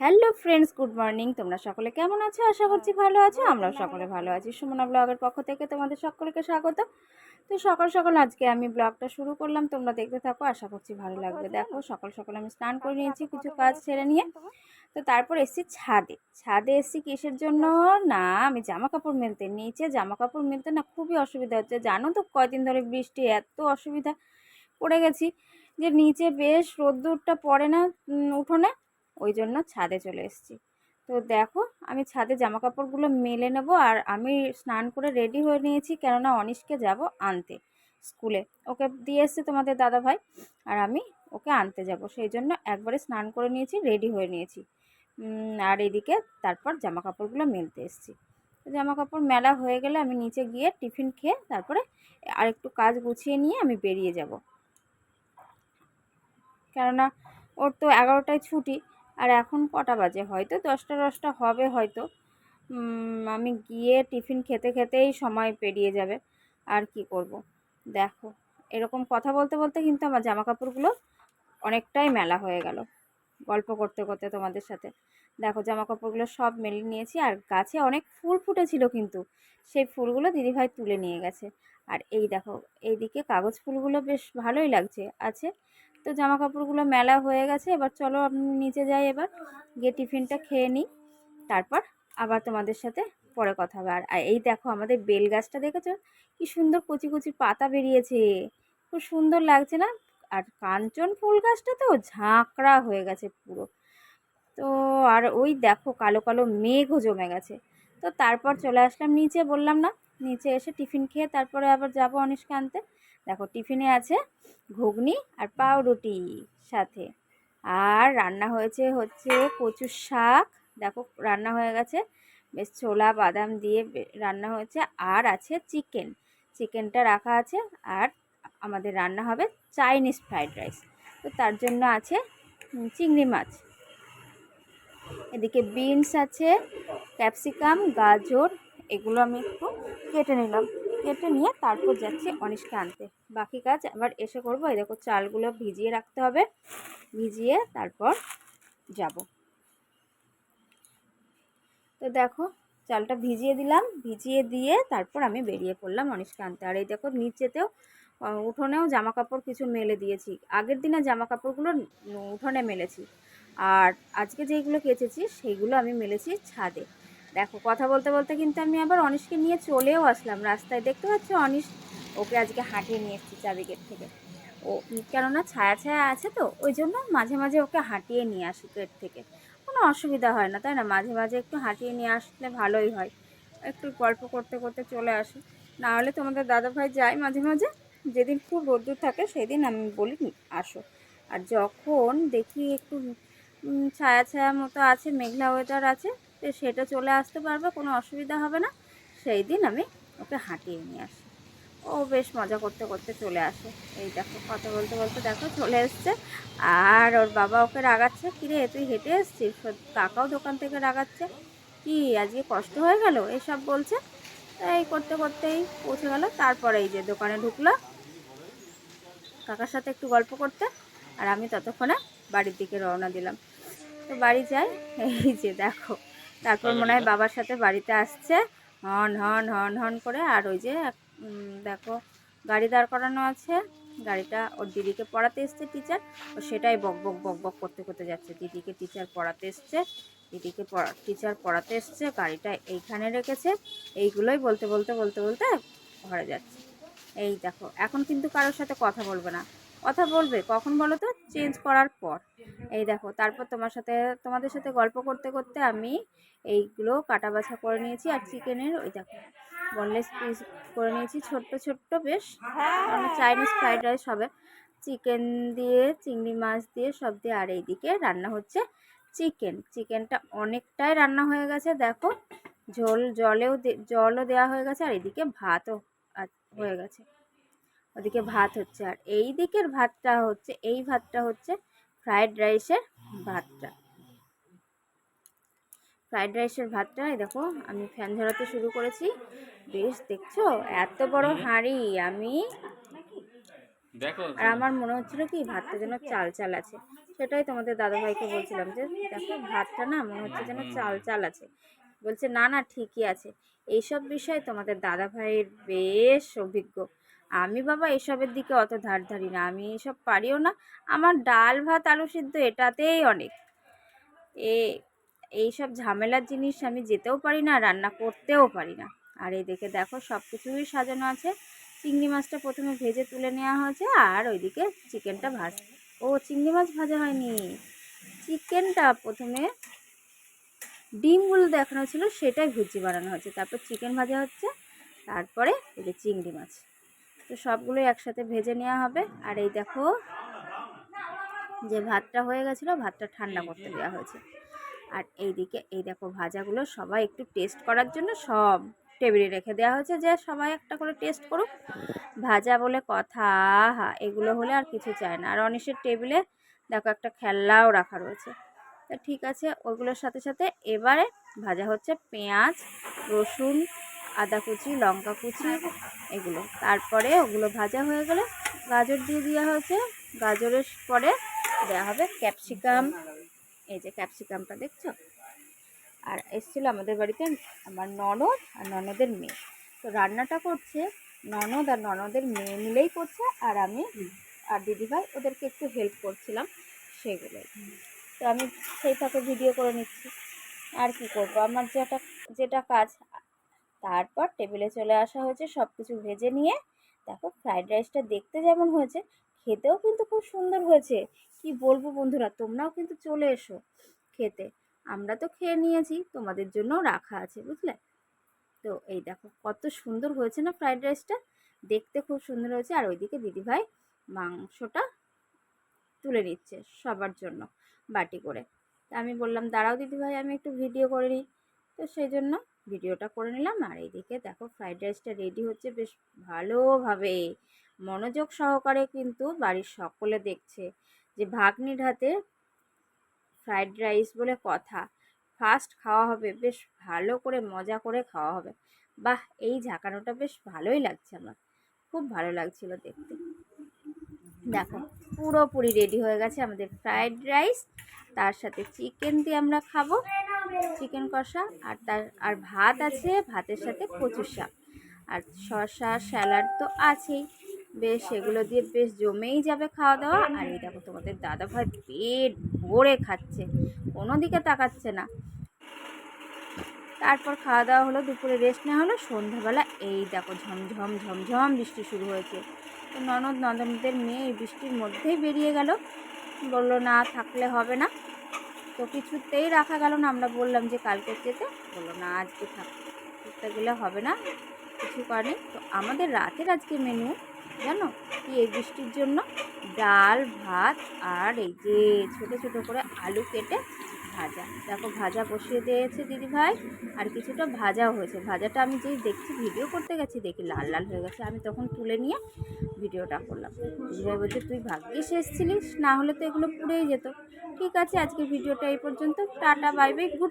Hello friends good morning. তোমরা সকলে কেমন আছো? আশা করছি ভালো আছো। আমরাও সকলে ভালো আছি। সুমনা ব্লগের পক্ষ থেকে তোমাদের সকলকে স্বাগত। তো সকাল সকাল আজকে আমি ব্লগটা শুরু করলাম। তোমরা দেখতে থাকো আশা করছি ভালো লাগবে। দেখো সকাল সকাল আমি স্নান করে নিয়েছি কিছু কাজ ছেড়ে নিয়ে। তো তারপর এসেছি ছাদে। ছাদে এসেছি কিসের জন্য? না আমি জামা কাপড় মেলতে নিচে জামা কাপড় মেলতে না খুবই অসুবিধা হচ্ছে। জানো তো কয়দিন ধরে বৃষ্টি এত অসুবিধা। পড়ে গেছি যে নিচে বেশ রোদ্দুরটা পড়ে না উঠোনে। ওই জন্য ছাদে চলে এসেছি। তো দেখো, আমি ছাদে জামা কাপড়গুলো মেলে নেব আর আমি স্নান করে রেডি হয়ে নিয়েছি কেননা অনিশকে যাব আনতে স্কুলে। ওকে দিয়ে এসছে তোমাদের দাদা ভাই আর আমি ওকে আনতে যাব। সেই জন্য একবারে স্নান করে নিয়েছি, রেডি হয়ে নিয়েছি। আর এদিকে তারপর জামা কাপড়গুলো মেলতে এসেছি। জামা কাপড় মেলা হয়ে গেলে আমি নিচে গিয়ে টিফিন খেয়ে তারপরে আরেকটু কাজ গুছিয়ে নিয়ে আমি বেরিয়ে যাব। কেননা ওর তো এগারোটায় ছুটি আর এখন কটা বাজে? হয়তো দশটা দশটা হবে হয়তো। আমি গিয়ে টিফিন খেতে খেতেই সময় পেরিয়ে যাবে। আর কি করব? দেখো, এরকম কথা বলতে বলতে কিন্তু আমার জামা কাপড়গুলো অনেকটাই মেলা হয়ে গেল। গল্প করতে করতে তোমাদের সাথে। দেখো জামা কাপড়গুলো সব মেলে নিয়েছি আর গাছে অনেক ফুল ফুটেছিল কিন্তু। সেই ফুলগুলো দিদিভাই তুলে নিয়ে গেছে। আর এই দেখো, এইদিকে কাগজ ফুলগুলো বেশ ভালোই লাগছে। আছে তো জামা কাপড়গুলো মেলা হয়ে গেছে। এবার চলো আমি নিচে যাই এবার, গিয়ে টিফিনটা খেয়ে নিই। তারপর আবার তোমাদের সাথে পরে কথা হবে। আর এই দেখো আমাদের বেল গাছটা দেখেছ? কি সুন্দর কচি কচি পাতা বেরিয়েছে। খুব সুন্দর লাগছে না? আর কাঞ্চন ফুল গাছটা তো ঝাঁকড়া হয়ে গেছে পুরো। তো আর ওই দেখো কালো কালো মেঘও জমে গেছে। তো তারপর চলে আসলাম নিচে, বললাম না, নিচে এসে টিফিন খেয়ে তারপরে আবার যাব অনিশকে আনতে। দেখো, টিফিনে আছে ঘুগনি আর পাউরুটি সাথে। আর রান্না হয়েছে হচ্ছে কচুর শাক। দেখো, রান্না হয়ে গেছে। বেশ ছোলা, বাদাম দিয়ে রান্না হয়েছে। আর আছে চিকেন। চিকেনটা রাখা আছে। আর আমাদের রান্না হবে চাইনিজ ফ্রাইড রাইস। তো তার জন্য আছে চিংড়ি মাছ। এদিকে বিনস আছে, ক্যাপসিকাম, গাজর, এগুলো আমি একটু কেটে নিলাম। কেটে নিয়ে তারপর যাচ্ছি অনিশকে আনতে। বাকি কাজ আবার এসে করব। এই দেখো চালগুলো ভিজিয়ে রাখতে হবে। ভিজিয়ে তারপর যাব। তো দেখো, চালটা ভিজিয়ে দিলাম। ভিজিয়ে দিয়ে তারপর আমি বেরিয়ে পড়লাম অনিশকে আনতে। আর এই দেখো, নিচেতেও উঠোনেও জামা কাপড় কিছু মেলে দিয়েছি। আগের দিনে জামা কাপড়গুলো উঠোনে মেলেছি। আর আজকে যেইগুলো কেচেছি, সেইগুলো আমি মেলেছি ছাদে। দেখো, কথা বলতে বলতে কিন্তু আমি আবার অনিশকে নিয়ে চলেও আসলাম রাস্তায়। দেখতে পাচ্ছ অনিশ? ওকে আজকে হাঁটিয়ে নিয়ে এসেছি চাবি গেট থেকে। ও, কেননা ছায়া ছায়া আছে তো, ওই জন্য মাঝে মাঝে ওকে হাঁটিয়ে নিয়ে আসি গেট থেকে। কোনো অসুবিধা হয় না, তাই না? মাঝে মাঝে একটু হাঁটিয়ে নিয়ে আসলে ভালোই হয়। একটু গল্প করতে করতে চলে আসি। না হলে তোমাদের দাদাভাই যায় মাঝে মাঝে। যেদিন খুব রোদ্দুর থাকে সেদিন আমি বলি আসো। আর যখন দেখি একটু ছায়া ছায়া মতো আছে, মেঘলা ওয়েদার আছে সেটা চলে আসতে পারবে, কোনো অসুবিধা হবে না। সেই দিন আমি ওকে হাঁটিয়ে নিয়ে আসি। ও বেশ মজা করতে করতে চলে আসে। এই দেখো, কথা বলতে বলতে দেখো চলে এসছে। আর ওর বাবা ওকে রাগাচ্ছে। কিরে, তুই হেঁটে এসছিস? কাকাও দোকান থেকে রাগাচ্ছে। কি, আজকে কষ্ট হয়ে গেল? এসব বলছে। এই করতে করতেই পৌঁছে গেল। তারপরে এই যে দোকানে ঢুকলো। কাকার সাথে একটু গল্প করতে। আর আমি ততক্ষণে বাড়ির দিকে রওনা দিলাম। তো বাড়ি যাই। এই যে দেখো। তারপর মনে হয় বাবার সাথে বাড়িতে আসছে। হন হন হন হন করে আর ওই যে দেখো গাড়ি দাঁড় করানো আছে। গাড়িটা ওর দিদিকে পড়াতে এসছে টিচার ও সেটাই বক বক বক বক করতে করতে যাচ্ছে। দিদিকে টিচার পড়াতে এসছে। দিদিকে পড়া টিচার পড়াতে এসছে। গাড়িটা এইখানে রেখেছে। এইগুলোই বলতে বলতে বলতে বলতে ঘরে যাচ্ছে। এই দেখো এখন কিন্তু কারোর সাথে কথা বলবে না। কথা বলবে? কখন বলো তো? চেঞ্জ করার পর। এই দেখো, তারপর তোমার সাথে, তোমাদের সাথে গল্প করতে করতে আমি এইগুলো কাটা বাছা করে নিয়েছি আর চিকেনের ওই দেখো বনলেস পিস করে নিয়েছি। ছোট্ট ছোট্ট বেশ। চাইনিজ ফ্রাইড রাইস হবে। চিকেন দিয়ে, চিংড়ি মাছ দিয়ে, সব দিয়ে। আর এইদিকে রান্না হচ্ছে চিকেন চিকেনটা অনেকটাই রান্না হয়ে গেছে, দেখো। ঝোল, জলেও জলও দেওয়া হয়ে গেছে আর এদিকে ভাতও হয়ে গেছে। ওদিকে ভাত হচ্ছে। আর এই দিকের ভাতটা হচ্ছে এই ভাতটা হচ্ছে ফ্রায়েড রাইসের ভাতটা। ফ্রায়েড রাইসের ভাতটা এই দেখো আমি ফ্যান ধরাতে শুরু করেছি। বেশ দেখছ? এত বড় হাঁড়ি আমি আর আমার মনে হচ্ছিল কি ভাতটা যেন চাল চাল আছে। সেটাই তোমাদের দাদাভাইকে বলছিলাম যে দেখো ভাতটা না মনে হচ্ছে যেন চাল চাল আছে। বলছে না না ঠিকই আছে। এইসব বিষয়ে তোমাদের দাদাভাইয়ের বেশ অভিজ্ঞ। আমি বাবা এসবের দিকে অত ধার ধারি না, আমি এসব পারিও না। আমার ডাল, ভাত, আলু সিদ্ধ এটাতেই অনেক। এ, এইসব ঝামেলার জিনিস আমি যেতেও পারি না, রান্না করতেও পারি না। আর এই দেখে দেখো সব কিছুই সাজানো আছে। চিংড়ি মাছটা প্রথমে ভেজে তুলে নেওয়া হয়েছে, আর ওইদিকে চিকেনটা ভাজ, ও চিংড়ি মাছ ভাজা হয়নি। চিকেনটা প্রথমে ডিমগুলো দেখানো ছিল, সেটাই ভুজি বানানো হচ্ছে তারপর চিকেন ভাজা হচ্ছে, তারপরে এই যে চিংড়ি মাছ। তো সবগুলোই একসাথে ভেজে নেওয়া হবে। আর এই দেখো, যে ভাতটা হয়ে গেছিল, ভাতটা ঠান্ডা করতে দেওয়া হয়েছে। আর এইদিকে, এই দেখো ভাজাগুলো সবাই একটু টেস্ট করার জন্য সব টেবিলে রেখে দেওয়া হয়েছে যে সবাই একটা করে টেস্ট করুক। ভাজা বলে কথা হা এগুলো হলে আর কিছু চায় না। আর অনিশের টেবিলে দেখো একটা খেলনাও রাখা রয়েছে। তা ঠিক আছে ওগুলোর সাথে সাথে এবারে ভাজা হচ্ছে পেঁয়াজ, রসুন আদা কুচি, লঙ্কা কুচি এগুলো। তারপরে ওগুলো ভাজা হয়ে গেলে গাজর দিয়ে দেওয়া হয়েছে। গাজরের পরে দেওয়া হবে ক্যাপসিকাম। এই যে ক্যাপসিকামটা দেখছ? আর এসেছিল আমাদের বাড়িতে আমার ননদ আর ননদের মেয়ে। তো রান্নাটা করছে ননদ আর ননদের মেয়ে মিলেই করছে আর আমি আর দিদিভাই ওদেরকে একটু হেল্প করছিলাম সেগুলোই। তো আমি সেই ফাঁকে ভিডিও করে নিচ্ছি। আর কি করব? আমার যেটা যেটা কাজ তারপর টেবিলে চলে আসা হয়েছে সব কিছু ভেজে নিয়ে। দেখো ফ্রাইড রাইসটা দেখতে যেমন হয়েছে, খেতেও কিন্তু খুব সুন্দর হয়েছে। কি বলব বন্ধুরা, তোমরাও কিন্তু চলে এসো খেতে। আমরা তো খেয়ে নিয়েছি, তোমাদের জন্যও রাখা আছে, বুঝলে? তো এই দেখো কত সুন্দর হয়েছে না ফ্রাইড রাইসটা দেখতে খুব সুন্দর হয়েছে। আর ওইদিকে দিদিভাই মাংসটা তুলে নিচ্ছে সবার জন্য বাটি করে। তা আমি বললাম, দাঁড়াও দিদিভাই, আমি একটু ভিডিও করে নিই। তো সেই জন্য ভিডিওটা করে নিলাম। আর এইদিকে দেখো ফ্রাইড রাইসটা রেডি হচ্ছে বেশ ভালোভাবে। মনোযোগ সহকারে কিন্তু বাড়ির সকলে দেখছে যে ভাগ্নির হাতে ফ্রাইড রাইস বলে কথা। ফার্স্ট খাওয়া হবে, বেশ ভালো করে মজা করে খাওয়া হবে। বাহ, এই ঝাঁকানোটা বেশ ভালোই লাগছে আমার। খুব ভালো লাগছিল দেখতে। দেখো, পুরোপুরি রেডি হয়ে গেছে আমাদের ফ্রাইড রাইস তার সাথে চিকেন দিয়ে আমরা খাব। চিকেন কষা আর তার, আর ভাত আছে, ভাতের সাথে কচুর শাক। আর শসা, স্যালাড তো আছেই। বেশ সেগুলো দিয়ে বেশ জমেই যাবে খাওয়া দাওয়া আর এই দেখো তোমাদের দাদাভাই পেট ভরে খাচ্ছে। কোনো দিকে তাকাচ্ছে না। তারপর খাওয়া দাওয়া হলো, দুপুরে রেস্ট নেওয়া হলো, সন্ধ্যাবেলা এই দেখো ঝমঝম ঝমঝম বৃষ্টি শুরু হয়েছে। তো ননদ নন্দনদের মেয়ে বৃষ্টির মধ্যেই বেরিয়ে গেল। বলল, না, থাকলে হবে না। তো কিছুতেই রাখা গেল না। আমরা বললাম যে কালকে যেতে। বলল, না, আজকে থাকতে গেলে হবে না। কিছু করেনি তো আমাদের রাতের আজকে মেনু জানো? কি এই বৃষ্টির জন্য? ডাল, ভাত আর এই যে ছোটো ছোটো করে আলু কেটে ভাজা। দেখো, ভাজা বসিয়ে দিয়েছে দিদিভাই, আর কিছুটা ভাজাও হয়েছে। ভাজাটা আমি যেই দেখছি, ভিডিও করতে গেছি, দেখি লাল লাল হয়ে গেছে। আমি তখন তুলে নিয়ে ভিডিওটা করলাম। দিদিভাই বলছে, তুই ভাগ্যিস এসেছিলিস, না হলে তো এগুলো পুড়েই যেত। ঠিক আছে আজকে ভিডিওটা এই পর্যন্ত। Tata, bye bye, good